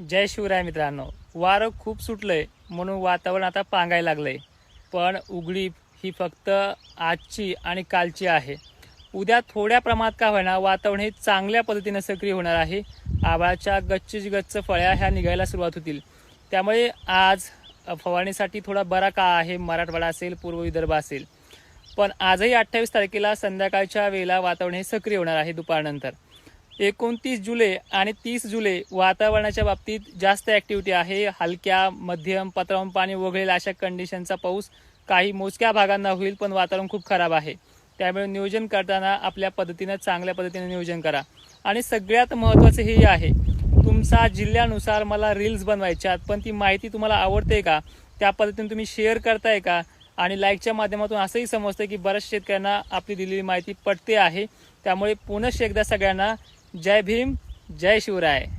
जय शिवराय मित्रांनो. वारं खूप सुटलंय म्हणून वातावरण आता पांगायला लागलंय. पण उघडी ही फक्त आजची आणि कालची आहे. उद्या थोड्या प्रमाणात का होईना वातावरण हे चांगल्या पद्धतीनं सक्रिय होणार आहे. आभाळाच्या गच्चीच गच्च फळ्या ह्या निघायला सुरुवात होतील. त्यामुळे आज फवारणीसाठी थोडा बरा का आहे मराठवाडा असेल पूर्व विदर्भ असेल. पण आजही अठ्ठावीस तारखेला संध्याकाळच्या वेळेला वातावरण हे सक्रिय होणार आहे दुपारनंतर. एकोणतीस जुलै आणि तीस जुलै वातावरणाच्या बाबतीत जास्त ॲक्टिव्हिटी आहे. हलक्या मध्यम पत्रावून पाणी वगळेल अशा कंडिशनचा पाऊस काही मोजक्या भागांना होईल पण वातावरण खूप खराब आहे. त्यामुळे नियोजन करताना आपल्या पद्धतीनं चांगल्या पद्धतीने नियोजन करा. आणि सगळ्यात महत्त्वाचं हे आहे तुमचा जिल्ह्यानुसार मला रील्स बनवायच्यात पण ती माहिती तुम्हाला आवडते का? त्या पद्धतीने तुम्ही शेअर करताय का? आणि लाईकच्या माध्यमातून असंही समजतं की बऱ्याच शेतकऱ्यांना आपली दिलेली माहिती पटते आहे. त्यामुळे पुनश्च एकदा सगळ्यांना जय भीम जय शिवराय.